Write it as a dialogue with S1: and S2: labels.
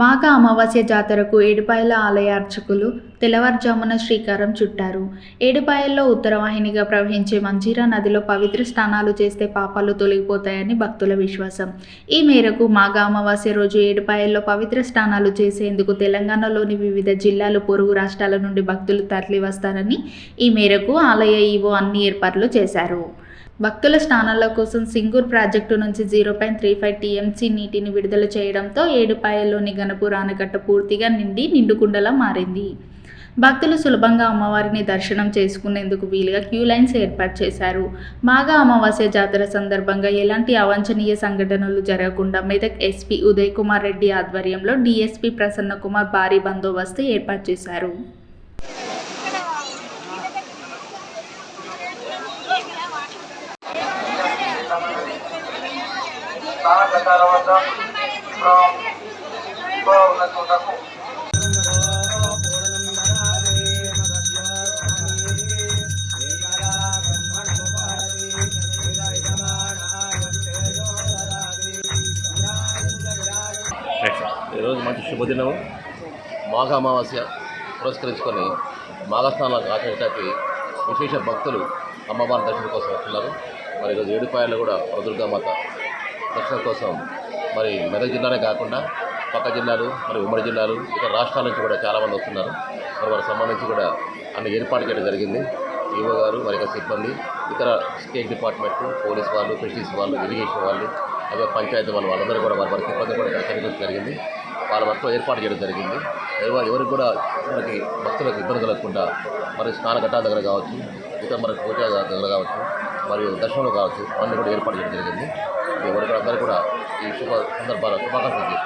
S1: మాఘ అమావాస్య జాతరకు ఏడుపాయల ఆలయ అర్చకులు తెల్లవారుజామున శ్రీకారం చుట్టారు. ఏడుపాయల్లో ఉత్తరవాహినిగా ప్రవహించే మంజీరా నదిలో పవిత్ర స్నానాలు చేస్తే పాపాలు తొలగిపోతాయని భక్తుల విశ్వాసం. ఈ మేరకు మాఘ అమావాస్య రోజు ఏడుపాయల్లో పవిత్ర స్నానాలు చేసేందుకు తెలంగాణలోని వివిధ జిల్లాలు పొరుగు రాష్ట్రాల నుండి భక్తులు తరలివస్తారని ఈ మేరకు ఆలయ ఈవో అన్ని ఏర్పాట్లు చేశారు. భక్తుల స్నానాల కోసం సింగూర్ ప్రాజెక్టు నుంచి zero point three five TMC నీటిని విడుదల చేయడంతో ఏడుపాయల్లోని గణపూర్ ఆనకట్ట పూర్తిగా నిండి నిండుకుండలా మారింది. భక్తులు సులభంగా అమ్మవారిని దర్శనం చేసుకునేందుకు వీలుగా క్యూ లైన్స్ ఏర్పాటు చేశారు. మాఘ అమావాస్య జాతర సందర్భంగా ఎలాంటి అవాంఛనీయ సంఘటనలు జరగకుండా మెదక్ ఎస్పీ ఉదయ్ కుమార్ రెడ్డి ఆధ్వర్యంలో డీఎస్పీ ప్రసన్న కుమార్ భారీ బందోబస్తు ఏర్పాటు చేశారు.
S2: స్థానిక తర్వాత ఉన్నతులకు
S3: ఈరోజు మంచి శుభదినం మాఘ అమావాస్య పురస్కరించుకొని మాఘస్నానాలకు ఆచరించడానికి విశేష భక్తులు అమ్మవారి దర్శనం కోసం వస్తున్నారు. మరి ఈరోజు ఏడుపాయలు కూడా దుర్గామాత రక్షణ కోసం మరి మెదక్ జిల్లానే కాకుండా పక్క జిల్లాలు మరి ఉమ్మడి జిల్లాలు ఇతర రాష్ట్రాల నుంచి కూడా చాలామంది వస్తున్నారు. మరి వారికి సంబంధించి కూడా అన్ని ఏర్పాటు చేయడం జరిగింది. ఈవో గారు మరి యొక్క సిబ్బంది ఇతర స్టేట్ డిపార్ట్మెంట్ పోలీస్ వాళ్ళు ఫిషరీస్ వాళ్ళు ఇరిగేషన్ వాళ్ళు అదే పంచాయతీ వాళ్ళు వాళ్ళందరూ కూడా వారి వారి సిబ్బంది కూడా ఇక్కడ కనిపించడం జరిగింది. వాళ్ళ వరకు ఏర్పాటు చేయడం జరిగింది. ఎవరికి కూడా మనకి భక్తులకు ఇబ్బంది కలగకుండా మరి స్నాన ఘట్టాల దగ్గర కావచ్చు ఇతర మరి పూజా దగ్గర కావచ్చు మరియు దర్శనంలో కావచ్చు అన్నీ కూడా ఏర్పాటు చేయడం జరిగింది. ఎవరికి అందరూ కూడా ఈ శుభ సందర్భాల శుభాకాంక్షలు